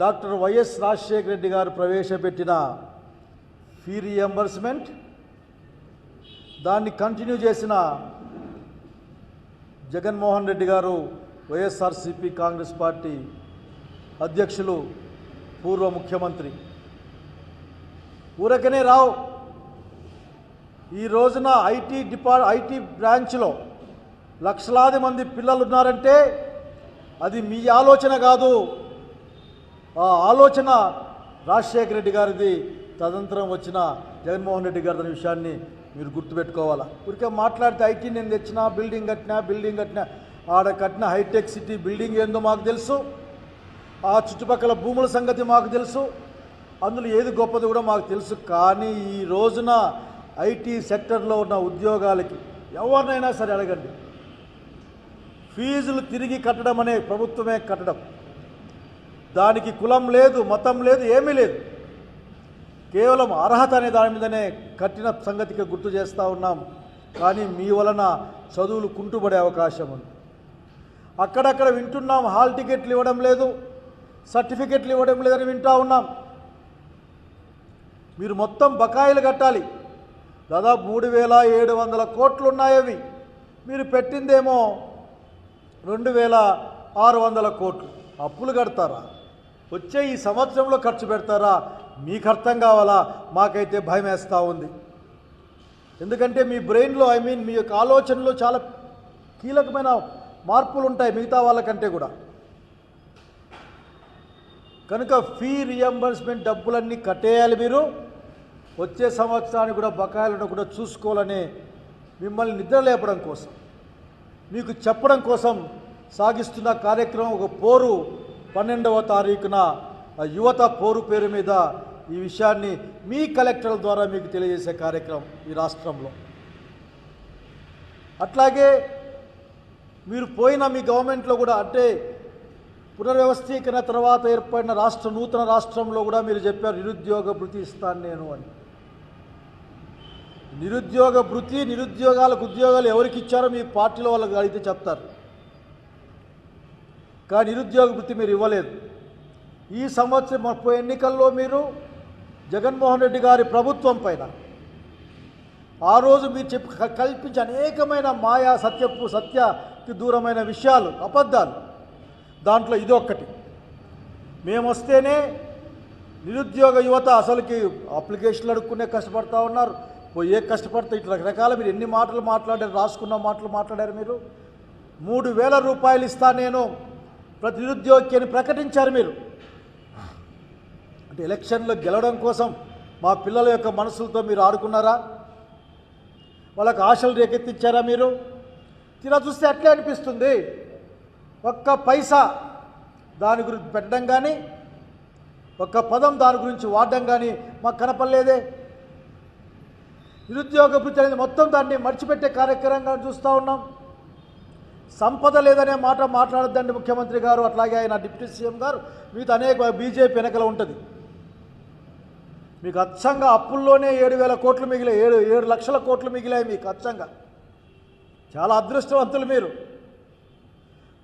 Doctor YS Rajasekhara Reddy గారు ప్రవేశపెట్టిన fee reimbursement దాన్ని కంటిన్యూ చేసిన జగన్మోహన్ రెడ్డి గారు వైఎస్ఆర్సిపి కాంగ్రెస్ పార్టీ అధ్యక్షులు పూర్వ ముఖ్యమంత్రి. ఊరకనే రావు. ఈ రోజున ఐటీ డిపార్ట్ ఐటీ బ్రాంచ్లో లక్షలాది మంది పిల్లలు ఉన్నారంటే అది మీ ఆలోచన కాదు. ఆ ఆలోచన రాజశేఖర రెడ్డి గారిది తదనంతరం వచ్చిన జగన్మోహన్ రెడ్డి గారి అనే విషయాన్ని మీరు గుర్తుపెట్టుకోవాలా? ఊరికే మాట్లాడితే ఐటీ నేను తెచ్చినా బిల్డింగ్ కట్టినా బిల్డింగ్ కట్టినా ఆడ కట్టిన హైటెక్ సిటీ బిల్డింగ్ ఏందో మాకు తెలుసు. ఆ చుట్టుపక్కల భూముల సంగతి మాకు తెలుసు. అందులో ఏది గొప్పది కూడా మాకు తెలుసు. కానీ ఈ రోజున ఐటీ సెక్టర్లో ఉన్న ఉద్యోగాలకి ఎవరినైనా సరే అడగండి. ఫీజులు తిరిగి కట్టడం అనే ప్రభుత్వమే కట్టడం. దానికి కులం లేదు మతం లేదు ఏమీ లేదు. కేవలం అర్హత అనే దాని మీదనే కట్టిన సంగతికి గుర్తు చేస్తూ ఉన్నాం. కానీ మీ వలన చదువులు కుంటుపడే అవకాశం ఉంది. అక్కడక్కడ వింటున్నాం హాల్ టికెట్లు ఇవ్వడం లేదు సర్టిఫికెట్లు ఇవ్వడం లేదని వింటూ ఉన్నాం. మీరు మొత్తం బకాయిలు కట్టాలి. దాదాపు మూడు వేల ఏడు వందల కోట్లు ఉన్నాయవి అవి. మీరు పెట్టిందేమో రెండు వేల ఆరు వందల కోట్లు. అప్పులు కడతారా? వచ్చే ఈ సంవత్సరంలో ఖర్చు పెడతారా? మీకు అర్థం కావాలా? మాకైతే భయం వేస్తూ ఉంది. ఎందుకంటే మీ బ్రెయిన్లో ఐ మీన్ మీ యొక్క ఆలోచనలో చాలా కీలకమైన మార్పులు ఉంటాయి మిగతా వాళ్ళకంటే కూడా. కనుక ఫీ రియంబర్స్మెంట్ డబ్బులన్నీ కట్టేయాలి మీరు. వచ్చే సంవత్సరానికి కూడా బకాయిలను కూడా చూసుకోవాలని మిమ్మల్ని నిద్ర లేపడం కోసం. మీకు చెప్పడం కోసం సాగిస్తున్న కార్యక్రమం ఒక పోరు పన్నెండవ తారీఖున యువత పోరు పేరు మీద ఈ విషయాన్ని మీ కలెక్టర్ల ద్వారా మీకు తెలియజేసే కార్యక్రమం ఈ రాష్ట్రంలో. అట్లాగే మీరు పోయిన మీ గవర్నమెంట్లో కూడా అంటే పునర్వ్యవస్థీకరణ తర్వాత ఏర్పడిన రాష్ట్ర నూతన రాష్ట్రంలో కూడా మీరు చెప్పారు నిరుద్యోగ భృతి ఇస్తాను నేను అని. నిరుద్యోగ భృతి నిరుద్యోగాలకు ఉద్యోగాలు ఎవరికి ఇచ్చారో మీ పార్టీలో వాళ్ళకి అడిగితే చెప్తారు. కానీ నిరుద్యోగ వృత్తి మీరు ఇవ్వలేదు. ఈ సంవత్సరం ముప్పై ఎన్నికల్లో మీరు జగన్మోహన్ రెడ్డి గారి ప్రభుత్వం పైన ఆ రోజు మీరు చెప్ కల్పించే అనేకమైన మాయా సత్యపు సత్యకి దూరమైన విషయాలు అబద్ధాలు. దాంట్లో ఇదొక్కటి. మేము వస్తేనే నిరుద్యోగ యువత అసలుకి అప్లికేషన్లు అడుక్కునే కష్టపడతా ఉన్నారు. పోయే కష్టపడితే ఇట్లా రకరకాల మీరు ఎన్ని మాటలు మాట్లాడారు రాసుకున్న మాటలు మాట్లాడారు మీరు? మూడు వేల రూపాయలు ఇస్తా నేను. ప్రతి నిరుద్యోగి అని ప్రకటించారు మీరు. అంటే ఎలక్షన్లో గెలవడం కోసం మా పిల్లల యొక్క మనసులతో మీరు ఆడుకున్నారా? వాళ్ళకి ఆశలు రేకెత్తించారా మీరు? తీరా చూస్తే అట్లే అనిపిస్తుంది. ఒక్క పైసా దాని గురించి పెట్టడం కానీ ఒక్క పదం దాని గురించి వాడడం కానీ మాకు కనపడలేదే. నిరుద్యోగ భృతి అనేది మొత్తం దాన్ని మర్చిపెట్టే కార్యక్రమంగా చూస్తూ ఉన్నాం. సంపద లేదనే మాట మాట్లాడద్దండి ముఖ్యమంత్రి గారు అట్లాగే ఆయన డిప్యూటీ సీఎం గారు. మీతో అనేక బీజేపీ వెనకల ఉంటుంది. మీకు అచ్చంగా అప్పుల్లోనే ఏడు వేల కోట్లు మిగిలే ఏడు ఏడు లక్షల కోట్లు మిగిలాయి మీకు అచ్చంగా. చాలా అదృష్టవంతులు మీరు.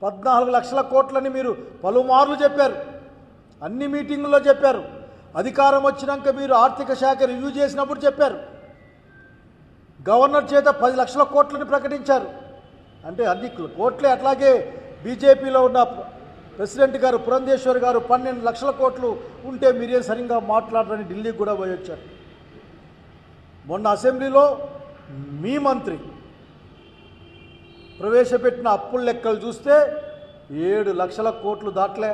పద్నాలుగు లక్షల కోట్లని మీరు పలుమార్లు చెప్పారు. అన్ని మీటింగుల్లో చెప్పారు. అధికారం వచ్చినాక మీరు ఆర్థిక శాఖ రివ్యూ చేసినప్పుడు చెప్పారు. గవర్నర్ చేత పది లక్షల కోట్లని ప్రకటించారు. అంటే అన్ని కోట్లే అట్లాగే బీజేపీలో ఉన్న ప్రెసిడెంట్ గారు పురంధేశ్వర్ గారు పన్నెండు లక్షల కోట్లు ఉంటే మీరేం సరిగ్గా మాట్లాడరని ఢిల్లీకి కూడా పోయి వచ్చారు. మొన్న అసెంబ్లీలో మీ మంత్రి ప్రవేశపెట్టిన అప్పుల లెక్కలు చూస్తే ఏడు లక్షల కోట్లు దాట్లే.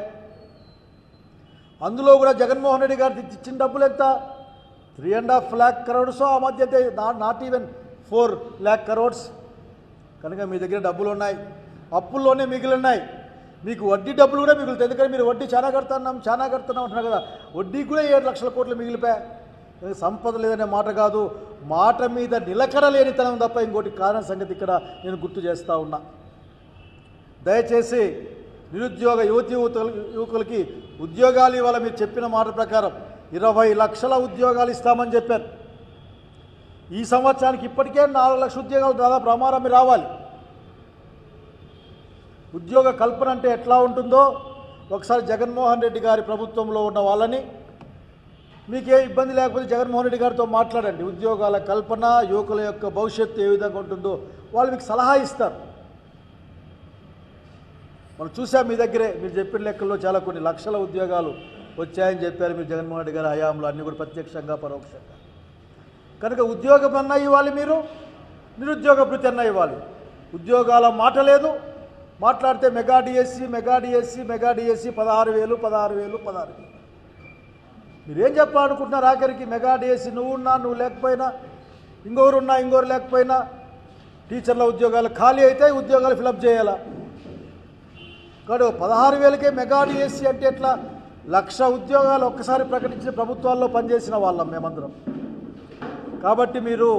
అందులో కూడా జగన్మోహన్ రెడ్డి గారు ఇచ్చిన డబ్బులు ఎంత? Three and half lakh crores. ఆ మధ్య not even four lakh crores. కనుక మీ దగ్గర డబ్బులు ఉన్నాయి. అప్పుల్లోనే మిగిలిన్నాయి. మీకు వడ్డీ డబ్బులు కూడా మిగులుతాయి. ఎందుకంటే మీరు వడ్డీ చాలా కడుతున్నాం చాలా కడుతున్నాం అంటున్నారు కదా. వడ్డీ కూడా ఏడు లక్షల కోట్లు మిగిలిపోయాయి సంపద లేదనే మాట కాదు. మాట మీద నిలకడ లేనితనం తప్ప ఇంకోటి కారణ సంగతి ఇక్కడ నేను గుర్తు చేస్తూ ఉన్నా. దయచేసి నిరుద్యోగ యువతి యువకులకి ఉద్యోగాలు ఇవాళ మీరు చెప్పిన మాట ప్రకారం. ఇరవై లక్షల ఉద్యోగాలు ఇస్తామని చెప్పారు. ఈ సంవత్సరానికి ఇప్పటికే నాలుగు లక్షల ఉద్యోగాలు దాదాపు ప్రమారం రావాలి. ఉద్యోగ కల్పన అంటే ఎట్లా ఉంటుందో ఒకసారి జగన్మోహన్ రెడ్డి గారి ప్రభుత్వంలో ఉన్న వాళ్ళని మీకే ఇబ్బంది లేకపోతే జగన్మోహన్ రెడ్డి గారితో మాట్లాడండి. ఉద్యోగాల కల్పన యువకుల యొక్క భవిష్యత్తు ఏ విధంగా ఉంటుందో వాళ్ళు మీకు సలహా ఇస్తారు. మనం చూసాం మీ దగ్గరే మీరు చెప్పిన లెక్కల్లో చాలా కొన్ని లక్షల ఉద్యోగాలు వచ్చాయని చెప్పారు మీరు జగన్మోహన్ రెడ్డి గారి హయాంలో అన్నీ కూడా ప్రత్యక్షంగా పరోక్షంగా. కనుక ఉద్యోగం అన్నా ఇవ్వాలి మీరు నిరుద్యోగ భృతి అన్నా ఇవ్వాలి. ఉద్యోగాల మాట లేదు. మాట్లాడితే mega DSC mega DSC mega DSC పదహారు వేలు పదహారు వేలు పదహారు వేలు. మీరేం చెప్పాలనుకుంటున్నారు ఆఖరికి? మెగా డిఎస్సి నువ్వున్నా నువ్వు లేకపోయినా ఇంకొకరు ఉన్నా ఇంకొకరు లేకపోయినా టీచర్ల ఉద్యోగాలు ఖాళీ అయితే ఉద్యోగాలు ఫిలప్ చేయాలా? కాడు పదహారు వేలకే మెగా డిఎస్సి అంటే ఎట్లా? లక్ష ఉద్యోగాలు ఒక్కసారి ప్రకటించిన ప్రభుత్వాల్లో పనిచేసిన వాళ్ళం మేమందరం. కాబట్టి మీరు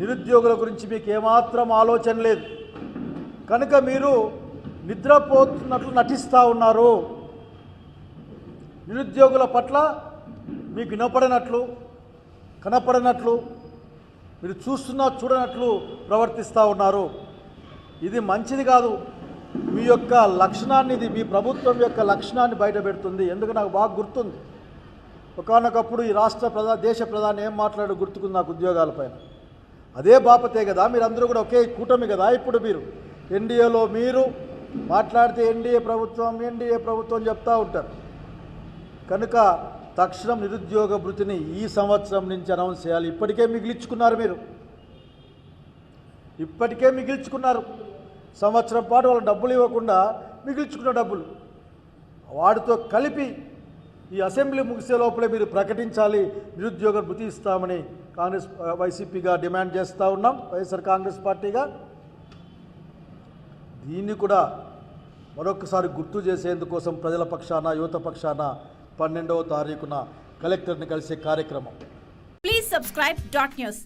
నిరుద్యోగుల గురించి మీకు ఏమాత్రం ఆలోచన లేదు. కనుక మీరు నిద్రపోతున్నట్లు నటిస్తూ ఉన్నారు. నిరుద్యోగుల పట్ల మీకు వినపడినట్లు కనపడినట్లు మీరు చూస్తున్నా చూడనట్లు ప్రవర్తిస్తూ ఉన్నారు. ఇది మంచిది కాదు. మీ యొక్క లక్షణాన్ని ఇది మీ ప్రభుత్వం యొక్క లక్షణాన్ని బయటపెడుతుంది ఎందుకు? నాకు బాగా గుర్తుంది. ఒకనొకప్పుడు ఈ రాష్ట్ర ప్రధా దేశ ప్రధాని ఏం మాట్లాడు గుర్తుకుంది నాకు ఉద్యోగాలపైన అదే బాపతే కదా మీరందరూ కూడా ఒకే కూటమి కదా ఇప్పుడు మీరు. ఎన్డీఏలో మీరు మాట్లాడితే ఎన్డీఏ ప్రభుత్వం ఎన్డీఏ ప్రభుత్వం చెప్తూ ఉంటారు. కనుక తక్షణం నిరుద్యోగ భృతిని ఈ సంవత్సరం నుంచి అనౌన్స్ చేయాలి. ఇప్పటికే మిగిలించుకున్నారు మీరు. ఇప్పటికే మిగిల్చుకున్నారు సంవత్సరం పాటు వాళ్ళు డబ్బులు ఇవ్వకుండా మిగిల్చుకున్న డబ్బులు. వాటితో కలిపి ఈ అసెంబ్లీ ముగిసే లోపలే మీరు ప్రకటించాలి. నిరుద్యోగ భృతి ఇస్తామని కాంగ్రెస్ వైసీపీగా డిమాండ్ చేస్తూ ఉన్నాం. వైఎస్ఆర్ కాంగ్రెస్ పార్టీగా. దీన్ని కూడా మరొకసారి గుర్తు చేసేందుకోసం ప్రజల పక్షాన యువత పక్షాన పన్నెండవ తారీఖున కలెక్టర్ని కలిసే కార్యక్రమం. Please subscribe dot news